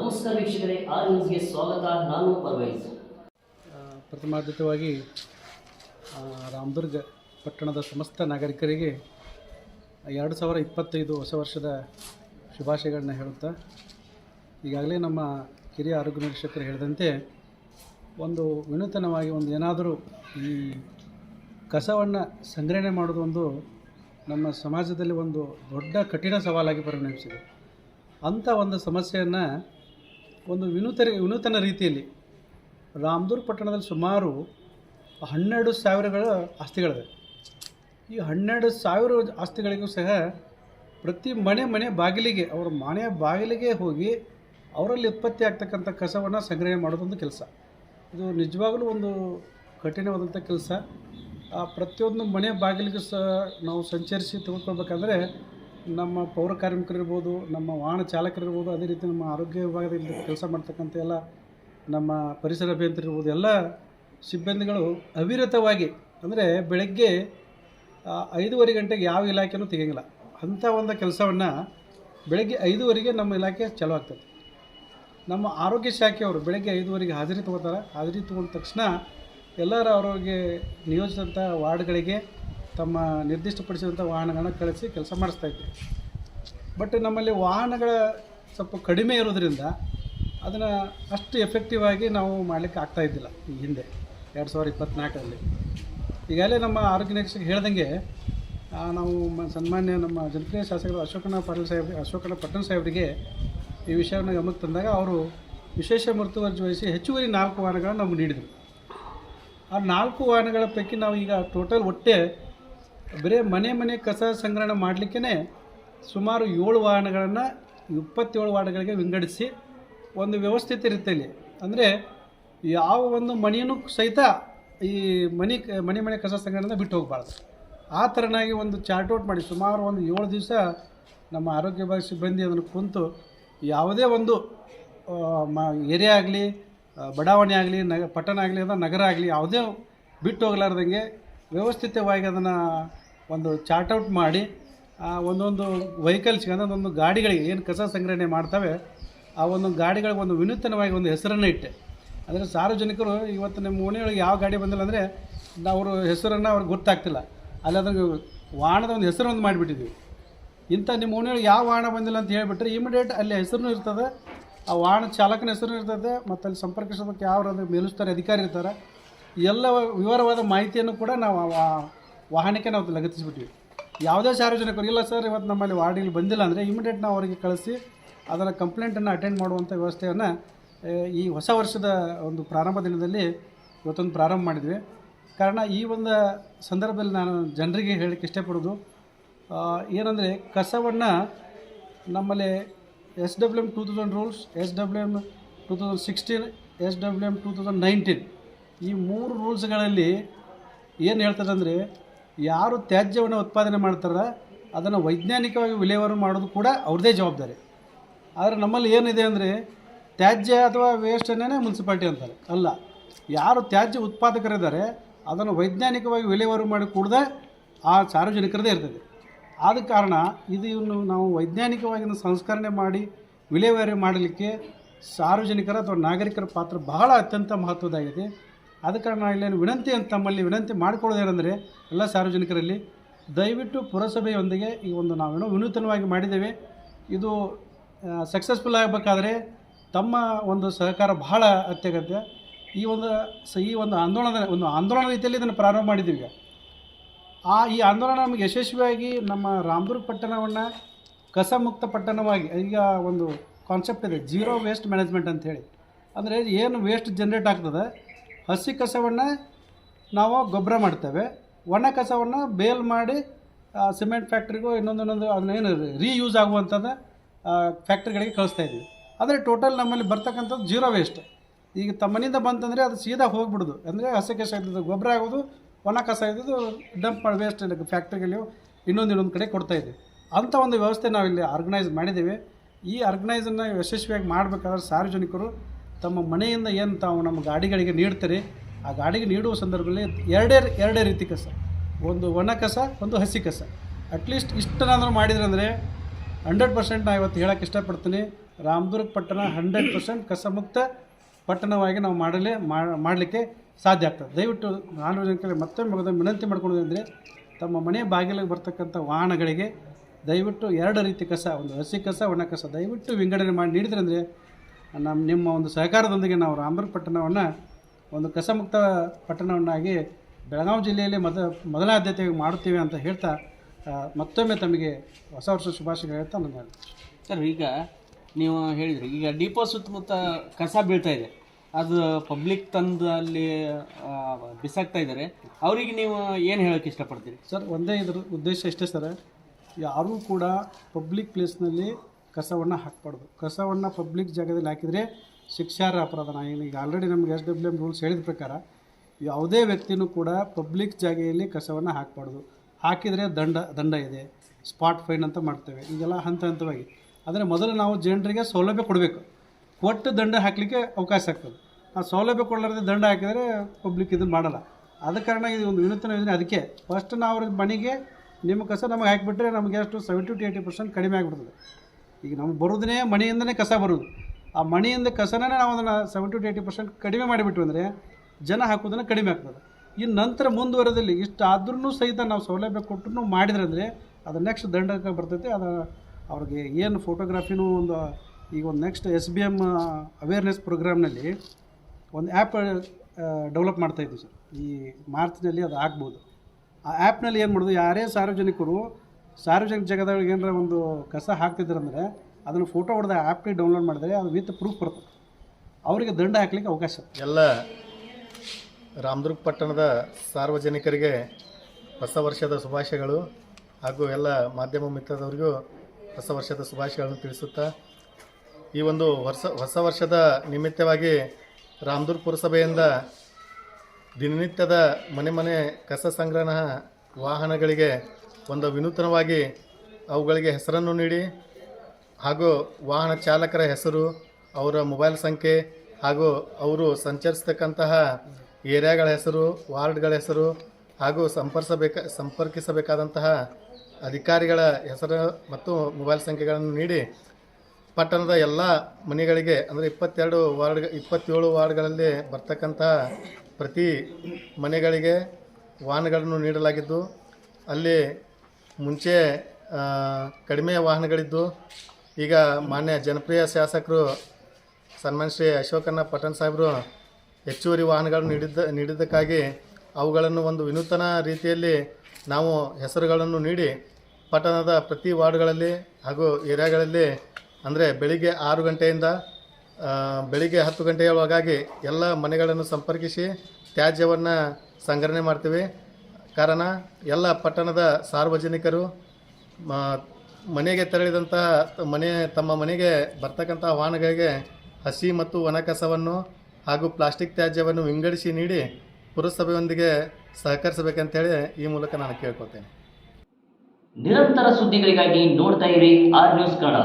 ನಮಸ್ಕಾರ ವೀಕ್ಷಕರೇ ನ್ಯೂಸ್ಗೆ ಸ್ವಾಗತ. ನಾನು ಪರ್ವೈಸ್. ಪ್ರಥಮಾದ್ಯತವಾಗಿ ರಾಮದುರ್ಗ ಪಟ್ಟಣದ ಸಮಸ್ತ ನಾಗರಿಕರಿಗೆ ಎರಡು ಸಾವಿರ ಇಪ್ಪತ್ತೈದು ಹೊಸ ವರ್ಷದ ಶುಭಾಶಯಗಳನ್ನ ಹೇಳುತ್ತಾ, ಈಗಾಗಲೇ ನಮ್ಮ ಕಿರಿಯ ಆರೋಗ್ಯ ನಿರೀಕ್ಷಕರು ಹೇಳಿದಂತೆ, ಒಂದು ವಿನೂತನವಾಗಿ ಒಂದು ಏನಾದರೂ ಈ ಕಸವನ್ನು ಸಂಗ್ರಹಣೆ ಮಾಡೋದು ಒಂದು ನಮ್ಮ ಸಮಾಜದಲ್ಲಿ ಒಂದು ದೊಡ್ಡ ಕಠಿಣ ಸವಾಲಾಗಿ ಪರಿಣಮಿಸಿದೆ. ಅಂಥ ಒಂದು ಸಮಸ್ಯೆಯನ್ನು ಒಂದು ವಿನೂತನ ವಿನೂತನ ರೀತಿಯಲ್ಲಿ ರಾಮದೂರ್ ಪಟ್ಟಣದಲ್ಲಿ ಸುಮಾರು ಹನ್ನೆರಡು ಸಾವಿರಗಳ ಆಸ್ತಿಗಳಿವೆ ಈ ಹನ್ನೆರಡು ಸಾವಿರ ಆಸ್ತಿಗಳಿಗೂ ಸಹ ಪ್ರತಿ ಮನೆ ಮನೆ ಬಾಗಿಲಿಗೆ, ಅವರ ಮನೆಯ ಬಾಗಿಲಿಗೆ ಹೋಗಿ ಅವರಲ್ಲಿ ಉತ್ಪತ್ತಿ ಆಗ್ತಕ್ಕಂಥ ಕಸವನ್ನು ಸಂಗ್ರಹ ಮಾಡೋದೊಂದು ಕೆಲಸ. ಇದು ನಿಜವಾಗಲೂ ಒಂದು ಕಠಿಣವಾದಂಥ ಕೆಲಸ. ಆ ಪ್ರತಿಯೊಂದು ಮನೆ ಬಾಗಿಲಿಗೂ ಸಹ ನಾವು ಸಂಚರಿಸಿ ತೆಗೆದುಕೊಳ್ಬೇಕಾದ್ರೆ ನಮ್ಮ ಪೌರ ಕಾರ್ಮಿಕರಿರ್ಬೋದು, ನಮ್ಮ ವಾಹನ ಚಾಲಕರಿರ್ಬೋದು, ಅದೇ ರೀತಿ ನಮ್ಮ ಆರೋಗ್ಯ ವಿಭಾಗದಲ್ಲಿ ಕೆಲಸ ಮಾಡ್ತಕ್ಕಂಥ ಎಲ್ಲ ನಮ್ಮ ಪರಿಸರ ಅಭಿಯಂತರಿರ್ಬೋದು, ಎಲ್ಲ ಸಿಬ್ಬಂದಿಗಳು ಅವಿರತವಾಗಿ, ಅಂದರೆ ಬೆಳಗ್ಗೆ ಐದೂವರೆ ಗಂಟೆಗೆ ಯಾವ ಇಲಾಖೆನೂ ತೆಗಿಯಂಗಿಲ್ಲ. ಅಂಥ ಒಂದು ಕೆಲಸವನ್ನು ಬೆಳಗ್ಗೆ ಐದೂವರೆಗೆ ನಮ್ಮ ಇಲಾಖೆ ಚಾಲೂ ಆಗ್ತದೆ. ನಮ್ಮ ಆರೋಗ್ಯ ಶಾಖೆಯವರು ಬೆಳಗ್ಗೆ ಐದುವರೆಗೆ ಹಾಜರಿ ತೊಗೋತಾರೆ. ಹಾಜರಿ ತೊಗೊಂಡ ತಕ್ಷಣ ಎಲ್ಲರ ಆರೋಗ್ಯ ನಿಯೋಜಿಸಿದಂಥ ವಾರ್ಡ್ಗಳಿಗೆ ತಮ್ಮ ನಿರ್ದಿಷ್ಟಪಡಿಸಿದಂಥ ವಾಹನಗಳನ್ನ ಕಳಿಸಿ ಕೆಲಸ ಮಾಡಿಸ್ತಾ ಇದ್ದೆ ಬಟ್ ನಮ್ಮಲ್ಲಿ ವಾಹನಗಳ ಸ್ವಲ್ಪ ಕಡಿಮೆ ಇರೋದ್ರಿಂದ ಅದನ್ನು ಅಷ್ಟು ಎಫೆಕ್ಟಿವ್ ಆಗಿ ನಾವು ಮಾಡಲಿಕ್ಕೆ ಆಗ್ತಾ ಇದ್ದಿಲ್ಲ ಈ ಹಿಂದೆ, ಎರಡು ಸಾವಿರದ ಇಪ್ಪತ್ತ್ನಾಲ್ಕರಲ್ಲಿ ಈಗಾಗಲೇ ನಮ್ಮ ಆರೋಗ್ಯ ನಿರೀಕ್ಷಕ ಹೇಳ್ದಂಗೆ ನಾವು ಸನ್ಮಾನ್ಯ ನಮ್ಮ ಜನಪ್ರಿಯ ಶಾಸಕರು ಅಶೋಕನ ಪಾಟೀಲ್ ಸಾಹೇಬ್ ಅಶೋಕನ ಪಟ್ಟಣ ಸಾಹೇಬರಿಗೆ ಈ ವಿಷಯವನ್ನು ಗಮನಕ್ಕೆ ತಂದಾಗ ಅವರು ವಿಶೇಷ ಮೃತುವರ್ಜಿ ವಹಿಸಿ ಹೆಚ್ಚುವರಿ ನಾಲ್ಕು ವಾಹನಗಳನ್ನು ನಮಗೆ ನೀಡಿದರು. ಆ ನಾಲ್ಕು ವಾಹನಗಳ ಪೈಕಿ ನಾವು ಈಗ ಟೋಟಲ್ ಒಟ್ಟೆ ಬರೀ ಮನೆ ಮನೆ ಕಸ ಸಂಗ್ರಹಣೆ ಮಾಡಲಿಕ್ಕೇ ಸುಮಾರು ಏಳು ವಾಹನಗಳನ್ನು ಇಪ್ಪತ್ತೇಳು ವಾರ್ಡ್ಗಳಿಗೆ ವಿಂಗಡಿಸಿ ಒಂದು ವ್ಯವಸ್ಥಿತ ರೀತಿಯಲ್ಲಿ. ಅಂದರೆ ಯಾವ ಒಂದು ಮನೆಯೂ ಸಹಿತ ಈ ಮನೆ ಮನೆ ಮನೆ ಕಸ ಸಂಗ್ರಹಣೆ ಬಿಟ್ಟು ಹೋಗಬಾರ್ದು. ಆ ಥರನಾಗಿ ಒಂದು ಚಾರ್ಟ್ಔಟ್ ಮಾಡಿ ಸುಮಾರು ಒಂದು ಏಳು ದಿವಸ ನಮ್ಮ ಆರೋಗ್ಯ ವಿಭಾಗ ಸಿಬ್ಬಂದಿ ಅದನ್ನು ಕುಂತು ಯಾವುದೇ ಒಂದು ಮ, ಏರಿಯಾ ಆಗಲಿ ಬಡಾವಣೆ ಆಗಲಿ, ನಗ, ಪಟ್ಟಣ ಆಗಲಿ ಅಥವಾ ನಗರ ಆಗಲಿ ಯಾವುದೇ ಬಿಟ್ಟು ಹೋಗಲಾರ್ದಂಗೆ ವ್ಯವಸ್ಥಿತವಾಗಿ ಅದನ್ನು ಒಂದು ಚಾರ್ಟ್ ಔಟ್ ಮಾಡಿ ಒಂದೊಂದು ವೆಹಿಕಲ್ಸ್ಗೆ ಅಂದರೆ ಒಂದು ಗಾಡಿಗಳಿಗೆ ಏನು ಕಸ ಸಂಗ್ರಹಣೆ ಮಾಡ್ತವೆ, ಆ ಒಂದು ಗಾಡಿಗಳಿಗೆ ಒಂದು ವಿನೂತನವಾಗಿ ಒಂದು ಹೆಸರನ್ನು ಇಟ್ಟೆ. ಅಂದರೆ ಸಾರ್ವಜನಿಕರು ಇವತ್ತು ನಿಮ್ಮ ಓಣಿಯೊಳಗೆ ಯಾವ ಗಾಡಿ ಬಂದಿಲ್ಲ ಅಂದರೆ ಅವರು ಹೆಸರನ್ನು ಅವ್ರಿಗೆ ಗೊತ್ತಾಗ್ತಿಲ್ಲ. ಅಲ್ಲಿ ಅದನ್ನು ವಾಹನದ ಒಂದು ಹೆಸರು ಒಂದು ಮಾಡಿಬಿಟ್ಟಿದ್ವಿ. ಇಂಥ ನಿಮ್ಮ ಓಣಿಯೊಳಗೆ ಯಾವ ವಾಹನ ಬಂದಿಲ್ಲ ಅಂತ ಹೇಳಿಬಿಟ್ರೆ ಇಮಿಡಿಯೇಟ್ ಅಲ್ಲಿ ಹೆಸರು ಇರ್ತದೆ, ಆ ವಾಹನ ಚಾಲಕನ ಹೆಸರು ಇರ್ತದೆ, ಮತ್ತು ಅಲ್ಲಿ ಸಂಪರ್ಕಿಸೋದಕ್ಕೆ ಯಾವ ಮೇಲುಸ್ತಾರೆ ಅಧಿಕಾರಿ ಇರ್ತಾರೆ. ಎಲ್ಲ ವಿವರವಾದ ಮಾಹಿತಿಯನ್ನು ಕೂಡ ನಾವು ವಾಹನಕ್ಕೆ ನಾವು ಲಗತ್ತಿಸಿಬಿಟ್ವಿ. ಯಾವುದೇ ಸಾರ್ವಜನಿಕರು, ಇಲ್ಲ ಸರ್, ಇವತ್ತು ನಮ್ಮಲ್ಲಿ ವಾರ್ಡಿಗೆ ಬಂದಿಲ್ಲ ಅಂದರೆ ಇಮಿಡಿಯೇಟ್ ನಾವು ಅವರಿಗೆ ಕಳಿಸಿ ಅದರ ಕಂಪ್ಲೇಂಟನ್ನು ಅಟೆಂಡ್ ಮಾಡುವಂಥ ವ್ಯವಸ್ಥೆಯನ್ನು ಈ ಹೊಸ ವರ್ಷದ ಒಂದು ಪ್ರಾರಂಭ ದಿನದಲ್ಲಿ ಇವತ್ತೊಂದು ಪ್ರಾರಂಭ ಮಾಡಿದ್ವಿ. ಕಾರಣ ಈ ಒಂದು ಸಂದರ್ಭದಲ್ಲಿ ನಾನು ಜನರಿಗೆ ಹೇಳಕ್ಕೆ ಇಷ್ಟಪಡೋದು ಏನಂದರೆ ಕಸವನ್ನು ನಮ್ಮಲ್ಲಿ S W M two thousand rules S W M two thousand sixteen S W M two thousand nineteen ಈ ಮೂರು ರೂಲ್ಸ್ಗಳಲ್ಲಿ ಏನು ಹೇಳ್ತದೆ ಅಂದರೆ ಯಾರು ತ್ಯಾಜ್ಯವನ್ನು ಉತ್ಪಾದನೆ ಮಾಡ್ತಾರ ಅದನ್ನು ವೈಜ್ಞಾನಿಕವಾಗಿ ವಿಲೇವಾರಿ ಮಾಡೋದು ಕೂಡ ಅವ್ರದೇ ಜವಾಬ್ದಾರಿ. ಆದರೆ ನಮ್ಮಲ್ಲಿ ಏನಿದೆ ಅಂದರೆ ತ್ಯಾಜ್ಯ ಅಥವಾ ವೇಸ್ಟನ್ನೇ ಮುನ್ಸಿಪಾಲ್ಟಿ ಅಂತಾರೆ. ಅಲ್ಲ, ಯಾರು ತ್ಯಾಜ್ಯ ಉತ್ಪಾದಕರಿದ್ದಾರೆ, ಅದನ್ನು ವೈಜ್ಞಾನಿಕವಾಗಿ ವಿಲೇವಾರಿ ಮಾಡಿ ಕೂಡದೆ ಆ ಸಾರ್ವಜನಿಕರದೇ ಇರ್ತದೆ. ಆದ ಕಾರಣ ಇದು ಇವನ್ನು ನಾವು ವೈಜ್ಞಾನಿಕವಾಗಿ ಸಂಸ್ಕರಣೆ ಮಾಡಿ ವಿಲೇವಾರಿ ಮಾಡಲಿಕ್ಕೆ ಸಾರ್ವಜನಿಕರ ಅಥವಾ ನಾಗರಿಕರ ಪಾತ್ರ ಬಹಳ ಅತ್ಯಂತ ಮಹತ್ವದಾಗಿದೆ ಆದ ಕಾರಣ ನಾನು ಇಲ್ಲೇನು ವಿನಂತಿ ಅಂತ ತಮ್ಮಲ್ಲಿ ವಿನಂತಿ ಮಾಡಿಕೊಳ್ಳೋದೇನೆಂದರೆ ಎಲ್ಲ ಸಾರ್ವಜನಿಕರಲ್ಲಿ ದಯವಿಟ್ಟು ಪುರಸಭೆಯೊಂದಿಗೆ ಈ ಒಂದು ನಾವೇನೋ ವಿನೂತನವಾಗಿ ಮಾಡಿದ್ದೇವೆ. ಇದು ಸಕ್ಸಸ್ಫುಲ್ ಆಗಬೇಕಾದ್ರೆ ತಮ್ಮ ಒಂದು ಸಹಕಾರ ಬಹಳ ಅತ್ಯಗತ್ಯ. ಈ ಒಂದು ಸ, ಈ ಒಂದು ಆಂದೋಲನದ, ಒಂದು ಆಂದೋಲನ ರೀತಿಯಲ್ಲಿ ಇದನ್ನು ಪ್ರಾರಂಭ ಮಾಡಿದ್ದೀವಿ. ಈಗ ಆ, ಈ ಆಂದೋಲನ ನಮಗೆ ಯಶಸ್ವಿಯಾಗಿ ನಮ್ಮ ರಾಮದುರ್ಗ ಪಟ್ಟಣವನ್ನು ಕಸಮುಕ್ತ ಪಟ್ಟಣವಾಗಿ, ಈಗ ಒಂದು ಕಾನ್ಸೆಪ್ಟ್ ಇದೆ ಜೀರೋ ವೇಸ್ಟ್ ಮ್ಯಾನೇಜ್ಮೆಂಟ್ ಅಂತ ಹೇಳಿ. ಅಂದರೆ ಏನು ವೇಸ್ಟ್ ಜನ್ರೇಟ್ ಆಗ್ತದೆ? ಹಸಿ ಕಸವನ್ನು ನಾವು ಗೊಬ್ಬರ ಮಾಡ್ತೇವೆ. ಒಣ ಕಸವನ್ನು ಬೇಲ್ ಮಾಡಿ ಸಿಮೆಂಟ್ ಫ್ಯಾಕ್ಟ್ರಿಗೂ ಇನ್ನೊಂದು ಇನ್ನೊಂದು ಅದನ್ನೇನು ರೀಯೂಸ್ ಆಗುವಂಥದ್ದು ಫ್ಯಾಕ್ಟ್ರಿಗಳಿಗೆ ಕಳಿಸ್ತಾ ಇದ್ದೀವಿ ಆದರೆ ಟೋಟಲ್ ನಮ್ಮಲ್ಲಿ ಬರ್ತಕ್ಕಂಥದ್ದು ಜೀರೋ ವೇಸ್ಟ್. ಈಗ ತಮ್ಮನಿಂದ ಬಂತಂದರೆ ಅದು ಸೀದಾ ಹೋಗ್ಬಿಡೋದು. ಅಂದರೆ ಹಸಿ ಕಸ ಇದ್ದದ್ದು ಗೊಬ್ಬರ ಆಗೋದು, ಒಣ ಕಸ ಇದ್ದದ್ದು ಡಂಪ್ ಮಾಡಿ ವೇಸ್ಟ್ ಫ್ಯಾಕ್ಟ್ರಿಗಳು ಇನ್ನೊಂದು ಇನ್ನೊಂದು ಕಡೆ ಕೊಡ್ತಾ ಇದ್ದೀವಿ ಅಂಥ ಒಂದು ವ್ಯವಸ್ಥೆ ನಾವಿಲ್ಲಿ ಆರ್ಗನೈಸ್ ಮಾಡಿದ್ದೀವಿ. ಈ ಆರ್ಗನೈಸನ್ನು ಯಶಸ್ವಿಯಾಗಿ ಮಾಡಬೇಕಾದ್ರೆ ಸಾರ್ವಜನಿಕರು ತಮ್ಮ ಮನೆಯಿಂದ ಏನು ತಾವು ನಮ್ಮ ಗಾಡಿಗಳಿಗೆ ನೀಡ್ತಾರೆ, ಆ ಗಾಡಿಗೆ ನೀಡುವ ಸಂದರ್ಭದಲ್ಲಿ ಎರಡೇ ಎರಡೇ ರೀತಿ ಕಸ. ಒಂದು ಒಣ ಕಸ, ಒಂದು ಹಸಿ ಕಸ. ಅಟ್ಲೀಸ್ಟ್ ಇಷ್ಟನಾದರೂ ಮಾಡಿದ್ರೆ ಅಂದರೆ ಹಂಡ್ರೆಡ್ ಪರ್ಸೆಂಟ್ ನಾನು ಇವತ್ತು ಹೇಳೋಕ್ಕೆ ಇಷ್ಟಪಡ್ತೀನಿ. ರಾಮದುರ್ಗ ಪಟ್ಟಣ ಹಂಡ್ರೆಡ್ ಪರ್ಸೆಂಟ್ ಕಸಮುಕ್ತ ಪಟ್ಟಣವಾಗಿ ನಾವು ಮಾಡಲೇ ಮಾಡಲಿಕ್ಕೆ ಸಾಧ್ಯ ಆಗ್ತದೆ. ದಯವಿಟ್ಟು ಸಾರ್ವಜನಿಕರಿಗೆ ಮತ್ತೆ ಮಗದ ವಿನಂತಿ ಮಾಡ್ಕೊಳ್ಳೋದಂದರೆ ತಮ್ಮ ಮನೆ ಬಾಗಿಲಿಗೆ ಬರ್ತಕ್ಕಂಥ ವಾಹನಗಳಿಗೆ ದಯವಿಟ್ಟು ಎರಡು ರೀತಿ ಕಸ, ಒಂದು ಹಸಿ ಕಸ, ಒಣ ಕಸ. ದಯವಿಟ್ಟು ವಿಂಗಡಣೆ ಮಾಡಿ ನೀಡಿದ್ರಂದರೆ ನಮ್ಮ ನಿಮ್ಮ ಒಂದು ಸಹಕಾರದೊಂದಿಗೆ ನಾವು ರಾಮದುರ್ಗ ಪಟ್ಟಣವನ್ನು ಒಂದು ಕಸಮುಕ್ತ ಪಟ್ಟಣವನ್ನಾಗಿ ಬೆಳಗಾವಿ ಜಿಲ್ಲೆಯಲ್ಲಿ ಮೊದ ಮೊದಲ ಆದ್ಯತೆಯಾಗಿ ಮಾಡುತ್ತೇವೆ ಅಂತ ಹೇಳ್ತಾ ಮತ್ತೊಮ್ಮೆ ತಮಗೆ ಹೊಸ ವರ್ಷ ಶುಭಾಶಯ ಹೇಳ್ತಾ ಹೇಳ್ತೀನಿ ಸರ್ ಈಗ ನೀವು ಹೇಳಿದ್ರಿ ಈಗ ಡಿಪೋ ಸುತ್ತಮುತ್ತ ಕಸ ಬೀಳ್ತಾ ಇದೆ. ಅದು ಪಬ್ಲಿಕ್ ತಂದು ಅಲ್ಲಿ ಬಿಸಾಕ್ತಾ ಇದ್ದಾರೆ. ಅವರಿಗೆ ನೀವು ಏನು ಹೇಳೋಕ್ಕೆ ಇಷ್ಟಪಡ್ತೀರಿ? ಸರ್ ಒಂದೇ ಇದ್ರ ಉದ್ದೇಶ ಇಷ್ಟೇ ಸರ್. ಯಾರೂ ಕೂಡ ಪಬ್ಲಿಕ್ ಪ್ಲೇಸ್ನಲ್ಲಿ ಕಸವನ್ನು ಹಾಕ್ಬಾರ್ದು. ಕಸವನ್ನು ಪಬ್ಲಿಕ್ ಜಾಗದಲ್ಲಿ ಹಾಕಿದರೆ ಶಿಕ್ಷಾರ್ಹ ಅಪರಾಧ ನಾನು ಈಗ ಆಲ್ರೆಡಿ ನಮ್ಗೆ ಎಸ್ ಡಬ್ಲ್ಯೂ ಎಂ ರೂಲ್ಸ್ ಹೇಳಿದ ಪ್ರಕಾರ ಯಾವುದೇ ವ್ಯಕ್ತಿನೂ ಕೂಡ ಪಬ್ಲಿಕ್ ಜಾಗೆಯಲ್ಲಿ ಕಸವನ್ನು ಹಾಕ್ಬಾರ್ದು. ಹಾಕಿದರೆ ದಂಡ ದಂಡ ಇದೆ. ಸ್ಪಾಟ್ ಫೈನ್ ಅಂತ ಮಾಡ್ತೇವೆ. ಈಗೆಲ್ಲ ಹಂತ ಹಂತವಾಗಿ. ಆದರೆ ಮೊದಲು ನಾವು ಜನರಿಗೆ ಸೌಲಭ್ಯ ಕೊಡಬೇಕು. ಕೊಟ್ಟು ದಂಡ ಹಾಕಲಿಕ್ಕೆ ಅವಕಾಶ ಆಗ್ತದೆ. ಆ ಸೌಲಭ್ಯ ಕೊಡಲಾರ್ದೆ ದಂಡ ಹಾಕಿದರೆ ಪಬ್ಲಿಕ್ ಇದನ್ನು ಮಾಡಲ್ಲ. ಆದ ಕಾರಣ ಇದು ಒಂದು ವಿನೂತನ ಯೋಜನೆ. ಅದಕ್ಕೆ ಫಸ್ಟ್ ನಾವು ಅವ್ರ ಮನೆಗೆ ನಿಮ್ಮ ಕಸ ನಮಗೆ ಹಾಕಿಬಿಟ್ರೆ ನಮಗೆ ಎಷ್ಟು ಸೆವೆಂಟಿ ಟು ಏಯ್ಟಿ ಪರ್ಸೆಂಟ್ ಕಡಿಮೆ ಆಗಿಬಿಡ್ತದೆ. ಈಗ ನಮ್ಗೆ ಬರೋದನ್ನೇ ಮಣಿಯಿಂದನೇ ಕಸ ಬರೋದು. ಆ ಮಣಿಯಿಂದ ಕಸನೇ ನಾವು ಅದನ್ನು ಸೆವೆಂಟಿ ಟು ಏಯ್ಟಿ ಪರ್ಸೆಂಟ್ ಕಡಿಮೆ ಮಾಡಿಬಿಟ್ವಿ ಅಂದರೆ ಜನ ಹಾಕೋದನ್ನು ಕಡಿಮೆ ಆಗ್ತದೆ. ಇನ್ನು ನಂತರ ಮುಂದುವರೆದಲ್ಲಿ ಇಷ್ಟು ಆದ್ರೂ ಸಹಿತ ನಾವು ಸೌಲಭ್ಯ ಕೊಟ್ಟರು ಮಾಡಿದ್ರೆ ಅಂದರೆ ಅದು ನೆಕ್ಸ್ಟ್ ದಂಡಕ್ಕೆ ಬರ್ತೈತೆ. ಅದು ಅವ್ರಿಗೆ ಏನು ಫೋಟೋಗ್ರಾಫಿನೂ ಒಂದು, ಈಗ ಒಂದು next S B M awareness ಪ್ರೋಗ್ರಾಮ್ನಲ್ಲಿ ಒಂದು ಆ್ಯಪ್ ಡೆವಲಪ್ ಮಾಡ್ತಾ ಇದ್ದೀವಿ ಸರ್. ಈ ಮಾರ್ಚ್ನಲ್ಲಿ ಅದು ಆಗ್ಬೋದು. ಆ ಆ್ಯಪ್ನಲ್ಲಿ ಏನು ಮಾಡೋದು, ಯಾರೇ ಸಾರ್ವಜನಿಕರು ಸಾರ್ವಜನಿಕ ಜಾಗದೊಳಗೆ ಏನಾರ ಒಂದು ಕಸ ಹಾಕ್ತಿದ್ರಂದರೆ ಅದನ್ನು ಫೋಟೋ ಹೊಡೆದ ಆ್ಯಪ್ಗೆ ಡೌನ್ಲೋಡ್ ಮಾಡಿದರೆ ಅದು ವಿತ್ ಪ್ರೂಫ್ ಬರ್ತದೆ ಅವರಿಗೆ ದಂಡ ಹಾಕ್ಲಿಕ್ಕೆ ಅವಕಾಶ ಎಲ್ಲ ರಾಮದುರ್ಗ ಪಟ್ಟಣದ ಸಾರ್ವಜನಿಕರಿಗೆ ಹೊಸ ವರ್ಷದ ಶುಭಾಶಯಗಳು ಹಾಗೂ ಎಲ್ಲ ಮಾಧ್ಯಮ ಮಿತ್ರದವರಿಗೂ ಹೊಸ ವರ್ಷದ ಶುಭಾಶಯಗಳನ್ನು ತಿಳಿಸುತ್ತಾ, ಈ ಒಂದು ವರ್ಷ ಹೊಸ ವರ್ಷದ ನಿಮಿತ್ತವಾಗಿ ರಾಮದುರ್ಗ ಪುರಸಭೆಯಿಂದ ದಿನನಿತ್ಯದ ಮನೆ ಮನೆ ಕಸ ಸಂಗ್ರಹ ವಾಹನಗಳಿಗೆ ಒಂದು ವಿನೂತನವಾಗಿ ಅವುಗಳಿಗೆ ಹೆಸರನ್ನು ನೀಡಿ ಹಾಗೂ ವಾಹನ ಚಾಲಕರ ಹೆಸರು, ಅವರ ಮೊಬೈಲ್ ಸಂಖ್ಯೆ ಹಾಗೂ ಅವರು ಸಂಚರಿಸತಕ್ಕಂತಹ ಏರಿಯಾಗಳ ಹೆಸರು, ವಾರ್ಡ್ಗಳ ಹೆಸರು ಹಾಗೂ ಸಂಪರ್ಸಬೇಕ, ಸಂಪರ್ಕಿಸಬೇಕಾದಂತಹ ಅಧಿಕಾರಿಗಳ ಹೆಸರು ಮತ್ತು ಮೊಬೈಲ್ ಸಂಖ್ಯೆಗಳನ್ನು ನೀಡಿ ಪಟ್ಟಣದ ಎಲ್ಲ ಮನೆಗಳಿಗೆ ಅಂದರೆ ಇಪ್ಪತ್ತೆರಡು ವಾರ್ಡ್, ಇಪ್ಪತ್ತೇಳು ವಾರ್ಡ್ಗಳಲ್ಲಿ ಬರ್ತಕ್ಕಂತಹ ಪ್ರತಿ ಮನೆಗಳಿಗೆ ವಾಹನಗಳನ್ನು ನೀಡಲಾಗಿದ್ದು, ಅಲ್ಲಿ ಮುಂಚೆ ಕಡಿಮೆ ವಾಹನಗಳಿದ್ದು, ಈಗ ಮಾನ್ಯ ಜನಪ್ರಿಯ ಶಾಸಕರು ಸನ್ಮಾನ್ ಶ್ರೀ ಅಶೋಕಣ್ಣ ಪಟ್ಟಣ ಸಾಹೇಬರು ಹೆಚ್ಚುವರಿ ವಾಹನಗಳನ್ನು ನೀಡಿದ್ದ, ನೀಡಿದ್ದಕ್ಕಾಗಿ ಅವುಗಳನ್ನು ಒಂದು ವಿನೂತನ ರೀತಿಯಲ್ಲಿ ನಾವು ಹೆಸರುಗಳನ್ನು ನೀಡಿ, ಪಟ್ಟಣದ ಪ್ರತಿ ವಾರ್ಡ್ಗಳಲ್ಲಿ ಹಾಗೂ ಏರಿಯಾಗಳಲ್ಲಿ, ಅಂದರೆ ಬೆಳಿಗ್ಗೆ ಆರು ಗಂಟೆಯಿಂದ ಬೆಳಿಗ್ಗೆ ಹತ್ತು ಗಂಟೆಯ ಒಳಗಾಗಿ ಎಲ್ಲ ಮನೆಗಳನ್ನು ಸಂಪರ್ಕಿಸಿ ತ್ಯಾಜ್ಯವನ್ನು ಸಂಗ್ರಹಣೆ ಮಾಡ್ತೀವಿ. ಕಾರಣ ಎಲ್ಲ ಪಟ್ಟಣದ ಸಾರ್ವಜನಿಕರು ಮನೆಗೆ ತೆರಳಿದಂಥ ಮನೆ, ತಮ್ಮ ಮನೆಗೆ ಬರ್ತಕ್ಕಂಥ ವಾಹನಗಳಿಗೆ ಹಸಿ ಮತ್ತು ಒಣ ಕಸವನ್ನು ಹಾಗೂ ಪ್ಲಾಸ್ಟಿಕ್ ತ್ಯಾಜ್ಯವನ್ನು ವಿಂಗಡಿಸಿ ನೀಡಿ ಪುರಸಭೆಯೊಂದಿಗೆ ಸಹಕರಿಸಬೇಕಂತೇಳಿ ಈ ಮೂಲಕ ನಾನು ಕೇಳ್ಕೊತೇನೆ. ನಿರಂತರ ಸುದ್ದಿಗಳಿಗಾಗಿ ನೋಡ್ತಾ ಇರಿ ಆರ್ ನ್ಯೂಸ್ ಕನ್ನಡ.